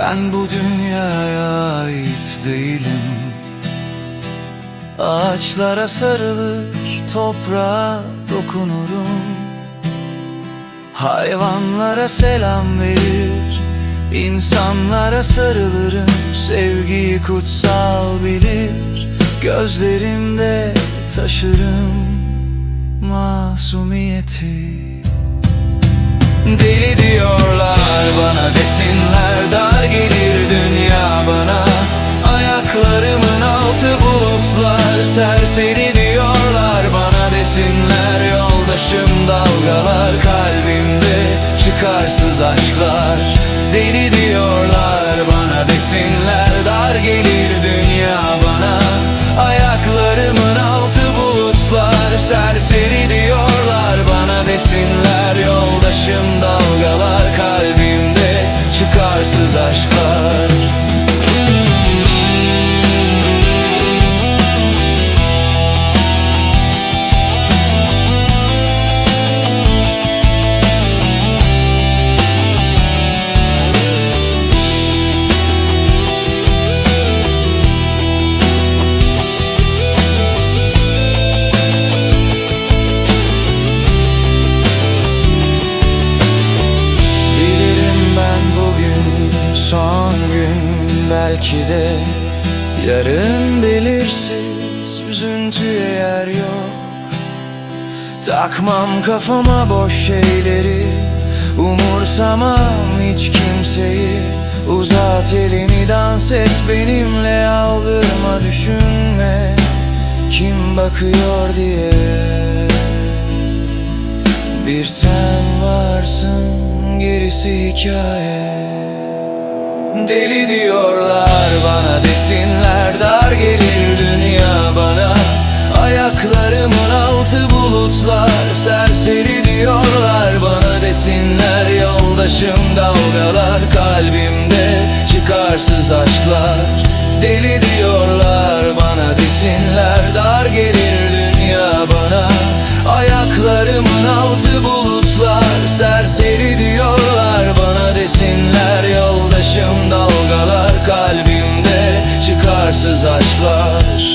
Ben bu dünyaya ait değilim. Ağaçlara sarılır toprağa dokunurum. Hayvanlara selam verir insanlara sarılırım. Sevgiyi kutsal bilir Gözlerimde taşırım masumiyeti. Deli diyorlar Serseri diyorlar bana desinler Yoldaşım dalgalar kalbimde. Çıkarsız aşklar belki de Yarın belirsiz üzüntüye yer yok. Takmam kafama boş şeyleri Umursamam hiç kimseyi. Uzat elini dans et benimle aldırma düşünme. Kim bakıyor diye. Bir sen varsın gerisi hikaye. Deli diyorlar bana desinler dar gelir dünya bana. Ayaklarımın altı bulutlar serseri diyorlar bana. Desinler Yoldaşım dalgalar kalbimde çıkarsız aşklar. Deli diyorlar bana desinler dar gelir dünya bana. Ayaklarımın altı Yoldaşım dalgalar kalbimde Çıkarsız aşklar